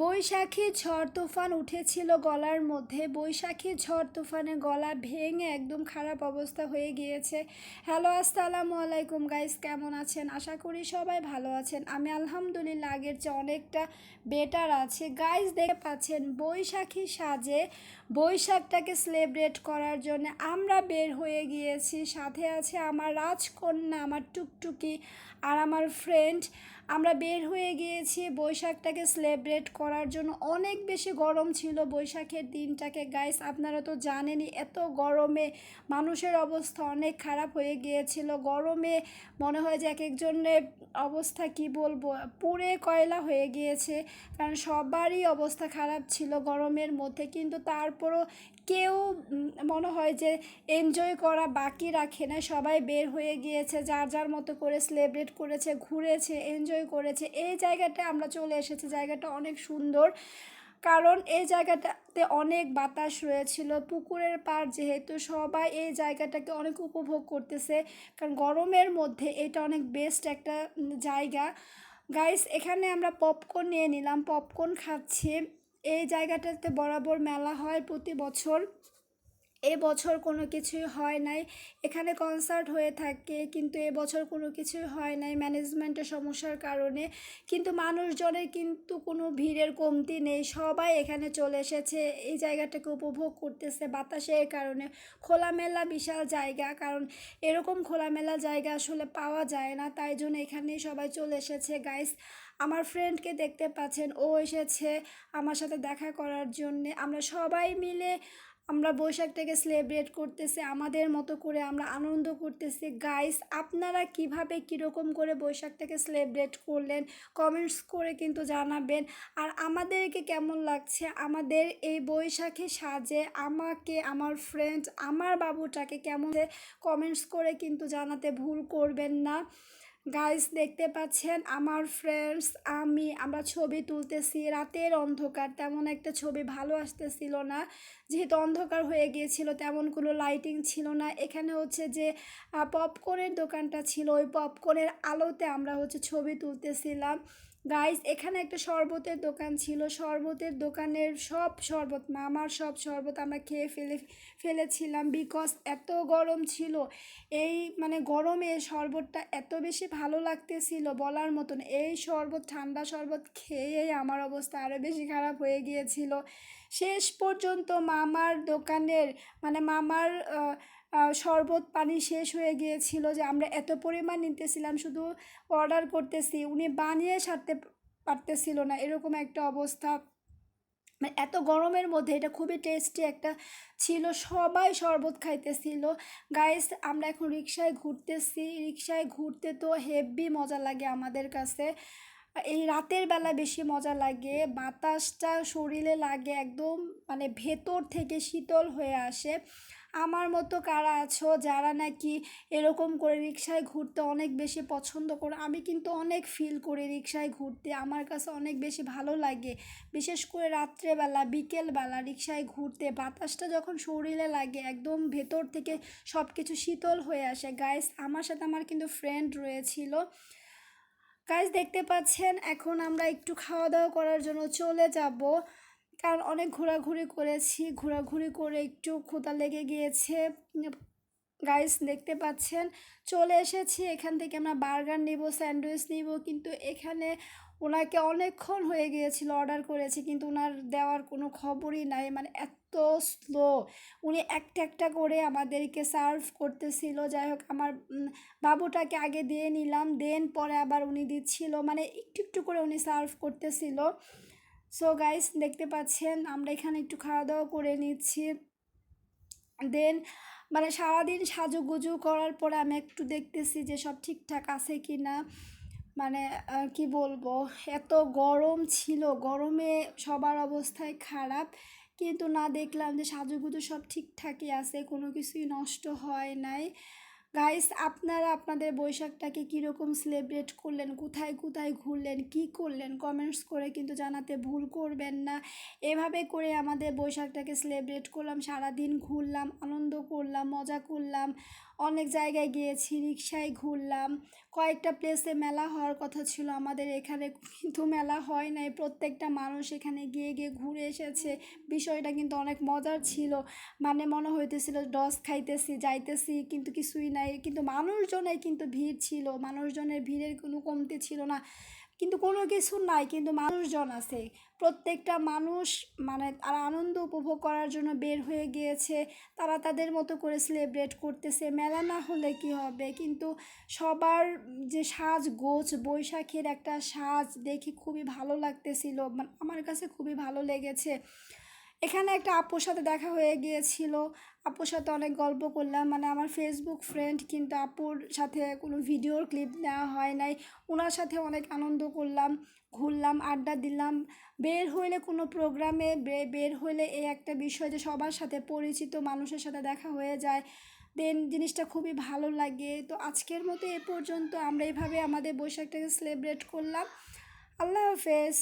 বৈশাখী ঝড় তুফান উঠেছিল গলার মধ্যে। বৈশাখী ঝড় তুফানে গলা ভেঙে একদম খারাপ অবস্থা হয়ে গিয়েছে। হ্যালো, আসসালামু আলাইকুম গাইস কেমন আছেন? আশা করি সবাই ভালো আছেন। আমি আলহামদুলিল্লাহ আগের চেয়ে অনেকটা বেটার আছে। গাইস দেখতে পাচ্ছেন, বৈশাখী সাজে বৈশাখটাকে সেলিব্রেট করার জন্য আমরা বের হয়ে গিয়েছি। সাথে আছে আমার রাজকন্যা, আমার টুকটুকি আর আমার ফ্রেন্ড আমরা বের হয়ে গিয়েছি, বৈশাখটাকে সেলিব্রেট করার জন্য। অনেক বেশি গরম ছিল বৈশাখের দিনটাকে। গাইস আপনারা তো জানেনই, এত গরমে মানুষের অবস্থা অনেক খারাপ হয়ে গিয়েছিল। গরমে মনে হয় যে এক একজনের অবস্থা কি বলব? পুড়ে কয়লা হয়ে গিয়েছে, কারণ সবারই অবস্থা খারাপ ছিল গরমের মধ্যে। কিন্তু তারপরও কেউ মনে হয় যে এনজয় করা বাকি রাখে না সবাই বের হয়ে গিয়েছে, যার যার মতো করে সেলিব্রেট করেছে, ঘুরেছে এনজয় করেছে। এই জায়গাটা আমরা চলে এসেছি। জায়গাটা অনেক সুন্দর। কারণ এই জায়গাটাতে অনেক বাতাস রয়েছিল। পুকুরের পাড় যেহেতু সবাই এই জায়গাটাকে অনেক উপভোগ করতেছে। কারণ গরমের মধ্যে এটা অনেক বেস্ট একটা জায়গা। গাইস এখানে আমরা পপকর্ন নিয়ে নিলাম। পপকর্ন খাচ্ছি। এই জায়গাটাতে বরাবর মেলা হয় প্রতি বছর। এবছর কোনো কিছুই হয় নাই। এখানে কনসার্ট হয়ে থাকে, কিন্তু এবছর কোনো কিছুই হয় নাই ম্যানেজমেন্টের সমস্যার কারণে। কিন্তু মানুষজনের কিন্তু কোনো ভিড়ের কমতি নেই। সবাই এখানে চলে এসেছে, এই জায়গাটাকে উপভোগ করতেছে বাতাসের কারণে। খোলামেলা, বিশাল জায়গা, কারণ এরকম খোলামেলা জায়গা আসলে পাওয়া যায় না, তাই জন্য এখানেই সবাই চলে এসেছে। গাইস আমার ফ্রেন্ডকে দেখতে পাচ্ছেন, ও এসেছে আমার সাথে দেখা করার জন্যে। আমরা সবাই মিলে আমরা বৈশাখটাকে সেলিব্রেট করতেছি, আমাদের মতো করে আমরা আনন্দ করতেছি। গাইস আপনারা কীভাবে, কীরকম করে বৈশাখটাকে সেলিব্রেট করলেন? কমেন্টস করে কিন্তু জানাবেন। আর আমাদেরকে কেমন লাগছে? আমাদের এই বৈশাখী সাজে আমাকে, আমার ফ্রেন্ড আমার বাবুটাকে কেমন কমেন্টস করে কিন্তু জানাতে ভুল করবেন না। গাইস দেখতে পাচ্ছেন আমার ফ্রেন্ডস আমি, আমরা ছবি তুলতেছি। রাতের অন্ধকার, তেমন একটা ছবি ভালো আসতেছিল না। যেহেতু অন্ধকার হয়ে গিয়েছিল, তেমন কোনো লাইটিং ছিল না। এখানে হচ্ছে যে পপকর্নের দোকানটা ছিল। ওই পপকর্নের আলোতে আমরা হচ্ছে ছবি তুলতেছিলাম। গাইস এখানে একটা শরবতের দোকান ছিল। শরবতের দোকানের সব শরবত, মামার সব শরবত আমরা খেয়ে ফেলে, ফেলেছিলাম বিকজ এত গরম ছিল। এই মানে গরমে শরবতটা এত বেশি ভালো লাগতেছিল বলার মতন। এই শরবত, ঠান্ডা শরবত খেয়েই আমার অবস্থা আরও বেশি খারাপ হয়ে গিয়েছিল। শেষ পর্যন্ত মামার দোকানের মানে মামার শরবত পানি শেষ হয়ে গিয়েছিল যে আমরা এত পরিমাণ নিতেছিলাম, শুধু অর্ডার করতেছি। উনি বানিয়ে সারতে পারতেছিল না, এরকম একটা অবস্থা। মানে এত গরমের মধ্যে এটা খুবই টেস্টি একটা ছিল, সবাই শরবত খাইতেছিল। গাইস আমরা এখন রিক্সায় ঘুরতেছি রিক্সায় ঘুরতে তো হেভি মজা লাগে আমাদের কাছে। এই রাতের বেলা বেশি মজা লাগে, বাতাসটা শরীরে লাগে, একদম মানে ভেতর থেকে শীতল হয়ে আসে। আমার মতো কারা আছো? যারা নাকি এরকম করে রিক্সায় ঘুরতে অনেক বেশি পছন্দ করো, আমি কিন্তু অনেক ফিল করি রিক্সায় ঘুরতে। আমার কাছে অনেক বেশি ভালো লাগে। বিশেষ করে রাত্রেবেলা, বিকেলবেলা রিক্সায় ঘুরতে। বাতাসটা যখন শরীরে লাগে, একদম ভেতর থেকে সব কিছু শীতল হয়ে আসে। গাইস আমার সাথে আমার কিন্তু ফ্রেন্ড রয়েছিল। গাইস দেখতে পাচ্ছেন? এখন আমরা একটু খাওয়া দাওয়া করার জন্য চলে যাব। কারণ অনেক ঘোরাঘুরি করেছি। ঘোরাঘুরি করে একটু ক্ষুধা লেগে গিয়েছে। গাইস দেখতে পাচ্ছেন, চলে এসেছি। এখান থেকে আমরা বার্গার নিব, স্যান্ডউইচ নিব। কিন্তু এখানে ওনাকে অনেকক্ষণ হয়ে গিয়েছিল অর্ডার করেছি, কিন্তু ওনার দেওয়ার কোনো খবরই নাই। মানে এত স্লো উনি একটা একটা করে আমাদেরকে সার্ভ করতেছিল। যাই হোক, আমার বাবুটাকে আগে দিয়ে নিলাম। দেন পরে আবার উনি দিচ্ছিল। মানে একটু একটু করে উনি সার্ভ করতেছিল। সো গাইস দেখতে পাচ্ছেন, আমরা এখানে একটু খাওয়া দাওয়া করে নিচ্ছি। দেন মানে সারাদিন সাজুগুজু করার পরে আমি একটু দেখতেছি যে সব ঠিকঠাক আছে কি না মানে কি বলব, এত গরম ছিল, গরমে সবার অবস্থায় খারাপ। কিন্তু না দেখলাম যে সাজুগুজু সব ঠিকঠাকই আছে, কোনো কিছুই নষ্ট হয় নাই। গাইস আপনারা আপনাদের বৈশাখটাকে কীরকম সেলিব্রেট করলেন? কোথায় কোথায় ঘুরলেন? কি করলেন? কমেন্টস করে কিন্তু জানাতে ভুল করবেন না। এভাবে করে আমাদের বৈশাখটাকে সেলিব্রেট করলাম, সারাদিন ঘুরলাম, আনন্দ করলাম, মজা করলাম। অনেক জায়গায় গিয়েছি রিক্সায় ঘুরলাম। কয়েকটা প্লেসে মেলা হওয়ার কথা ছিল। আমাদের এখানে কিন্তু মেলা হয় নাই। প্রত্যেকটা মানুষ এখানে গিয়ে গিয়ে ঘুরে এসেছে। বিষয়টা কিন্তু অনেক মজার ছিল। মানে মনে হইতেছিল ডস খাইতেছি, যাইতেছি, কিন্তু কিছুই নাই। কিন্তু মানুষজনের কিন্তু ভিড় ছিল। মানুষজনের ভিড়ের কোনো কমতি ছিল না। কিন্তু কোনো কিছু নাই, কিন্তু মানুষজন আছে। প্রত্যেকটা মানুষ মানে তারা আনন্দ উপভোগ করার জন্য বের হয়ে গিয়েছে। তারা তাদের মতো করে সেলিব্রেট করতেছে। মেলা না হলে কি হবে? কিন্তু সবার যে সাজ গোছ বৈশাখের একটা সাজ দেখে খুবই ভালো লাগতেছিল। মানে আমার কাছে খুবই ভালো লেগেছে। এখানে একটা আপুর সাথে দেখা হয়ে গিয়েছিল। আপুর সাথে অনেক গল্প করলাম। মানে আমার ফেসবুক ফ্রেন্ড কিন্তু আপুর সাথে কোনো ভিডিওর ক্লিপ নেওয়া হয় নাই। ওনার সাথে অনেক আনন্দ করলাম, ঘুরলাম, আড্ডা দিলাম। বের হইলে কোনো প্রোগ্রামে বের হইলে এই একটা বিষয় যে সবার সাথে পরিচিত মানুষের সাথে দেখা হয়ে যায়। দেন জিনিসটা খুবই ভালো লাগে। তো আজকের মতো এ পর্যন্ত আমরা এইভাবে আমাদের বৈশাখটাকে সেলিব্রেট করলাম। আল্লাহ হাফেজ।